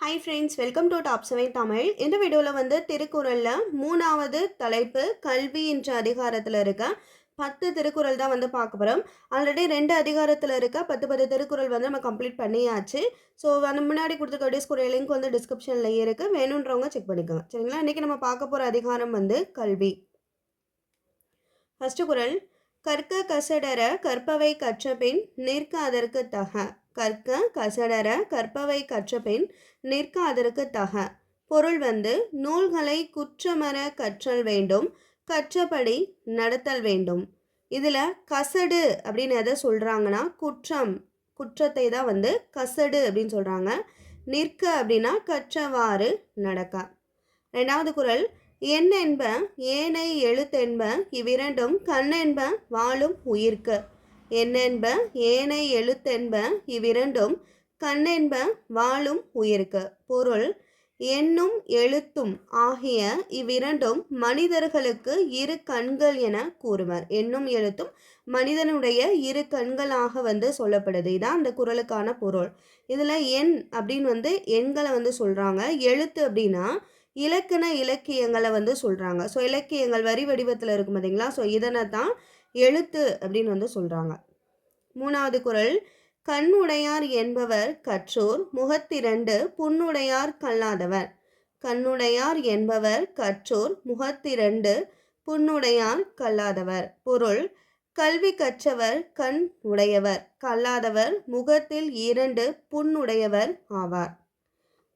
Hi friends welcome to top seven Tamil இந்த வீடியோவில் வந்து திருக்குறளில் மூணாவது தலைப்பு கல்வி என்ற அதிகாரத்தில் இருக்க பத்து திருக்குறள் தான் வந்து பார்க்க போகிறோம் ஆல்ரெடி ரெண்டு அதிகாரத்தில் இருக்க பத்து பத்து திருக்குறள் வந்து நம்ம கம்ப்ளீட் பண்ணியாச்சு. ஸோ அந்த முன்னாடி கொடுத்துருக்க டிஸ்குரிய லிங்க் வந்து டிஸ்கிரிப்ஷனில் இருக்குது வேணுன்றவங்க செக் பண்ணிக்கோங்க. சரிங்களா? இன்றைக்கி நம்ம பார்க்க போகிற அதிகாரம் வந்து கல்வி. ஃபஸ்ட்டு குரல் கற்க கசடர கற்பவை கற்றபின் நிற்க அதற்கு தக. கற்க கசடர கற்பவை கற்றபின் நிற்க அதற்கு தக. பொருள் வந்து நூல்களை குற்றமற கற்றல் வேண்டும் கற்றபடி நடத்தல் வேண்டும். இதில் கசடு அப்படின்னு எதை சொல்கிறாங்கன்னா குற்றம். குற்றத்தை தான் வந்து கசடு அப்படின்னு சொல்கிறாங்க நிற்க அப்படின்னா கற்றவாறு நடக்க. ரெண்டாவது குரல் எண் என்ப ஏனை எழுத்தென்ப இவ்விரண்டும் கண்ணென்ப வாழும் உயிர்க்கு. என்னென்ப? ஏனை எழுத்தென்ப? இவ்விரண்டும் கண்ணென்ப வாழும் உயிர்க்கு. பொருள் எண்ணும் எழுத்தும் ஆகிய இவ்விரண்டும் மனிதர்களுக்கு இரு கண்கள் என கூறுவர். எண்ணும் எழுத்தும் மனிதனுடைய இரு கண்களாக வந்து சொல்லப்படுது. இதான் அந்த குரலுக்கான பொருள். இதில் எண் அப்படின்னு வந்து எண்களை வந்து சொல்கிறாங்க எழுத்து அப்படின்னா இலக்கண இலக்கியங்களை வந்து சொல்கிறாங்க ஸோ இலக்கியங்கள் வரி வடிவத்தில் இருக்கும் பார்த்தீங்களா ஸோ இதனை தான் எழுத்து அப்படின்னு வந்து சொல்கிறாங்க மூணாவது குரல் கண்ணுடையார் என்பவர் கற்றோர் முகத்திரண்டு புண்ணுடையார் கல்லாதவர். கண்ணுடையார் என்பவர் கற்றோர் முகத்திரண்டு புண்ணுடையார் கல்லாதவர். பொருள் கல்வி கற்றவர் கண் உடையவர் கல்லாதவர் முகத்தில் இரண்டு புண்ணுடையவர் ஆவார்.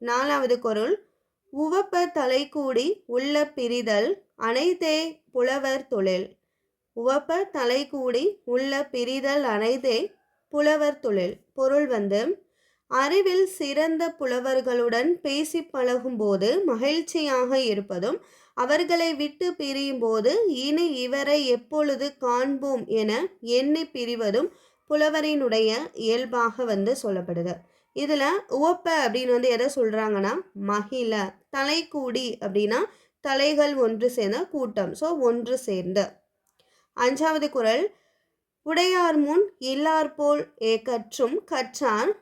நாலாவது குரல் உவப்ப தலைக்கூடி உள்ள பிரிதல் அனைத்தே புலவர் தொழில். உவப்ப தலைக்கூடி உள்ள பிரிதல் அனைத்தே புலவர் தொழில். பொருள் வந்து அறிவில் சிறந்த புலவர்களுடன் பேசி பழகும்போது மகிழ்ச்சியாக இருப்பதும் அவர்களை விட்டு பிரியும் போது இனி இவரை எப்பொழுது காண்போம் என எண்ணி பிரிவதும் புலவரினுடைய இயல்பாக வந்து சொல்லப்படுது இதில் உவப்ப அப்படின்னு வந்து எதை சொல்கிறாங்கன்னா மகிழ. தலைக்கூடி அப்படின்னா தலைகள் ஒன்று சேர்ந்த கூட்டம். ஸோ ஒன்று சேர்ந்த. அஞ்சாவது குரல். உடையார் முன் இல்லார் போல் ஏக்கற்றும் கற்றார்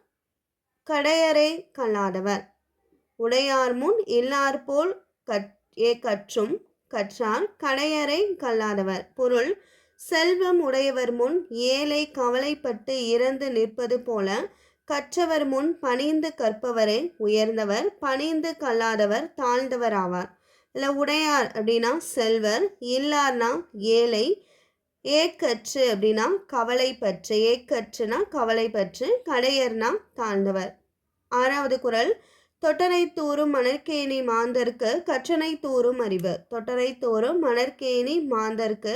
கடையரை கல்லாதவர். உடையார் முன் இல்லார் போல் கற் ஏக்கற்றும் கற்றார் கடையரை கல்லாதவர். பொருள். செல்வம் உடையவர் முன் ஏழை கவலைப்பட்டு இறந்து நிற்பது போல கற்றவர் முன் பணிந்து கற்பவரே உயர்ந்தவர் பணிந்து கல்லாதவர் தாழ்ந்தவர் ஆவார் இல்லை உடையார் அப்படின்னா செல்வர் இல்லார்னா ஏழை ஏக்கற்று அப்படின்னா கவலை பற்று ஏக்கற்றுனா கவலை பற்று கடையர்னா தாழ்ந்தவர். ஆறாவது குரல் தொட்டரை தூரும் மணற்கேணி மாந்தர்க்கு கற்றனை தூரும் அறிவு. தொட்டரை தூரும் மணற்கேணி மாந்தர்க்கு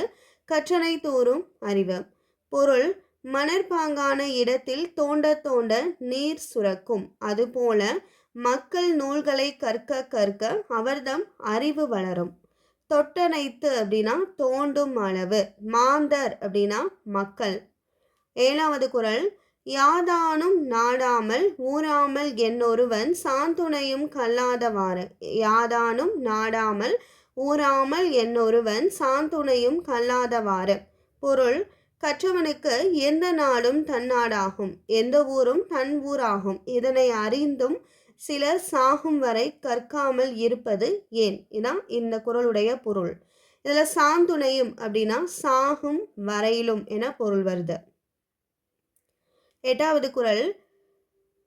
கற்றனை தூரும் அறிவு. பொருள் மணற்பாங்கான இடத்தில் தோண்ட தோண்ட நீர் சுரக்கும். அதுபோல மக்கள் நூல்களை கற்க கற்க அவர்தம் அறிவு வளரும். தொட்டனைத்து அப்படின்னா தோண்டும் அளவு மாந்தர் அப்படின்னா மக்கள். ஏழாவது குரல் யாதானும் நாடாமல் ஊறாமல் என்னொருவன் சாந்துணையும் கல்லாதவாறு. யாதானும் நாடாமல் ஊறாமல் என்னொருவன் சாந்துணையும் கல்லாதவாறு. பொருள் கற்றவனுக்கு எந்த நாடும் தன்னாடாகும் எந்த ஊரும் தன் ஊராகும். இதனை அறிந்தும் சிலர் சாகும் வரை கற்காமல் இருப்பது ஏன்? இதான் இந்த குரலுடைய பொருள். இதில் சாந்துணையும் அப்படின்னா சாகும் வரையிலும் என பொருள் வருது. எட்டாவது குரல்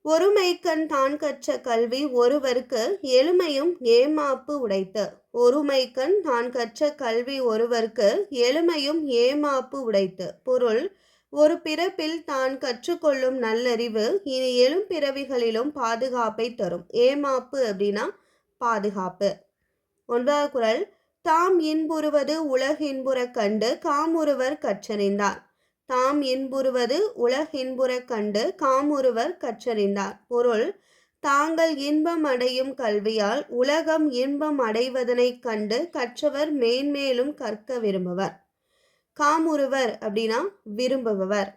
ஒருமைக்கண் தான் கற்ற கல்வி ஒருவருக்கு எளிமையும் ஏமாப்பு உடைத்து. ஒருமைக்கண் தான் கற்ற கல்வி ஒருவருக்கு எளிமையும் ஏமாப்பு உடைத்து. பொருள் ஒரு பிறப்பில் தான் கற்றுக்கொள்ளும் நல்லறிவு இனி எழும் பிறவிகளிலும் பாதுகாப்பை தரும். ஏமாப்பு அப்படின்னா பாதுகாப்பு. ஒன்பதாவது குரல் தாம் இன்புறுவது உலகின்புற கண்டு காமுறுவர் கற்றறிந்தார். தாம் இன்புறுவது உலகின்புறக் கண்டு காமுறுவர் கற்றறிந்தார். பொருள் தாங்கள் இன்பம் அடையும் கல்வியால் உலகம் இன்பம் அடைவதனைக் கண்டு கற்றவர் மேன்மேலும் கற்க விரும்புவர். காமுறுவர் அப்படின்னா விரும்புபவர்.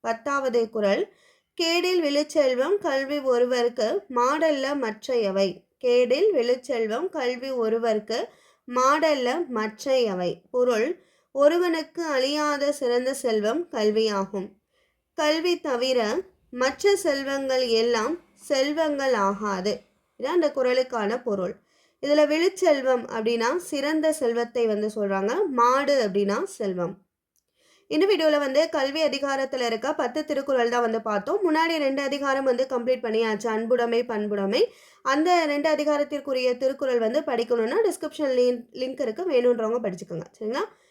பத்தாவது குரல் கேடில் விழுச்செல்வம் கல்வி ஒருவருக்கு மாடல்ல மற்றையவை. கேடில் விழுச்செல்வம் கல்வி ஒருவருக்கு மாடல்ல மற்றையவை. பொருள் ஒருவனுக்கு அழியாத சிறந்த செல்வம் கல்வியாகும். கல்வி தவிர மற்ற செல்வங்கள் எல்லாம் செல்வங்கள் ஆகாது. இதான் அந்த குறளுக்கான பொருள். இதில் விழுச்செல்வம் அப்படின்னா சிறந்த செல்வத்தை வந்து சொல்கிறாங்க மாடு அப்படின்னா செல்வம். இந்த வீடியோவில் வந்து கல்வி அதிகாரத்தில் இருக்க பத்து திருக்குறள் தான் வந்து பார்த்தோம். முன்னாடி ரெண்டு அதிகாரம் வந்து கம்ப்ளீட் பண்ணியாச்சு. அன்புடைமை பண்புடைமை. அந்த ரெண்டு அதிகாரத்திற்குரிய திருக்குறள் வந்து படிக்கணும்னா டிஸ்கிரிப்ஷன் லிங்க் லிங்க் இருக்குது வேணுன்றவங்க படிச்சுக்கோங்க. சரிங்களா?